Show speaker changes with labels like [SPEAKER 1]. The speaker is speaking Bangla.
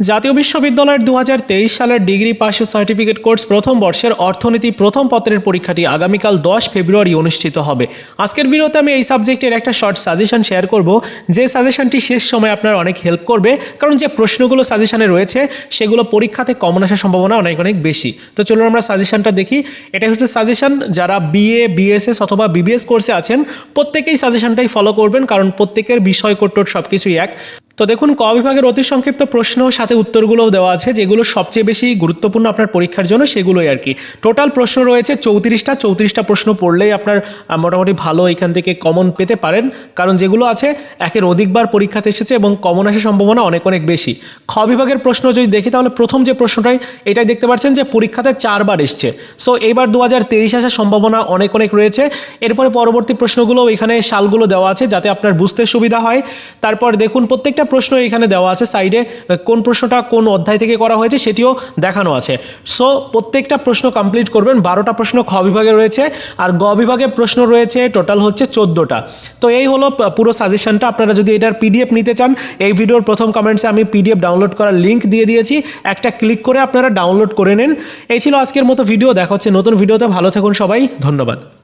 [SPEAKER 1] জাতীয় বিশ্ববিদ্যালয়ের দু হাজার তেইশ সালের ডিগ্রি পাস সার্টিফিকেট কোর্স প্রথম বর্ষের অর্থনীতি প্রথম পত্রের পরীক্ষাটি আগামীকাল দশ ফেব্রুয়ারি অনুষ্ঠিত হবে। আজকের ভিডিওতে আমি এই সাবজেক্টের একটা শর্ট সাজেশন শেয়ার করব। যে সাজেশনটি শেষ সময় আপনার অনেক হেল্প করবে, কারণ যে প্রশ্নগুলো সাজেশনে রয়েছে, সেগুলো পরীক্ষাতে কমন আসার সম্ভাবনা অনেক অনেক বেশি। তো চলুন আমরা সাজেশনটা দেখি। এটা হচ্ছে সাজেশন। যারা বিএ বিএসএস অথবা বিবিএস কোর্সে আছেন, প্রত্যেকেই সাজেশনটাই ফলো করবেন, কারণ প্রত্যেকের বিষয় কোট্টোট সব কিছুই এক। তো দেখুন, ক বিভাগের অতি সংক্ষিপ্ত প্রশ্ন, সাথে উত্তরগুলোও দেওয়া আছে, যেগুলো সবচেয়ে বেশি গুরুত্বপূর্ণ আপনার পরীক্ষার জন্য, সেগুলোই আর কি। টোটাল প্রশ্ন রয়েছে চৌত্রিশটা চৌত্রিশটা প্রশ্ন পড়লেই আপনার মোটামুটি ভালো এখান থেকে কমন পেতে পারেন। কারণ যেগুলো আছে, একের অধিকবার পরীক্ষাতে এসেছে এবং কমন আসার সম্ভাবনা অনেক অনেক বেশি। খ বিভাগের প্রশ্ন যদি দেখি, তাহলে প্রথম যে প্রশ্নটাই, এটাই দেখতে পাচ্ছেন যে পরীক্ষাতে চারবার এসছে। সো এইবার দু হাজার তেইশ আসার সম্ভাবনা অনেক অনেক রয়েছে। এরপরে পরবর্তী প্রশ্নগুলো এখানে সালগুলো দেওয়া আছে, যাতে আপনার বুঝতে সুবিধা হয়। তারপর দেখুন, প্রত্যেকটা প্রশ্ন এখানে দেওয়া আছে সাইডে কোন প্রশ্নটা কোন অধ্যায় থেকে করা হয়েছে সেটিও দেখানো আছে। সো প্রত্যেকটা প্রশ্ন কমপ্লিট করবেন, বারোটা প্রশ্ন খ বিভাগে রয়েছে, আর গ বিভাগে প্রশ্ন রয়েছে টোটাল হচ্ছে চোদ্দোটা। তো এই হলো পুরো সাজেশনটা আপনারা যদি এটার পিডিএফ নিতে চান, এই ভিডিওর প্রথম কমেন্টসে আমি পিডিএফ ডাউনলোড করার লিঙ্ক দিয়ে দিয়েছি, একটা ক্লিক করে আপনারা ডাউনলোড করে নেন। এই ছিল আজকের মতো ভিডিও দেখা হচ্ছে নতুন ভিডিওতে ভালো থাকুন সবাই, ধন্যবাদ।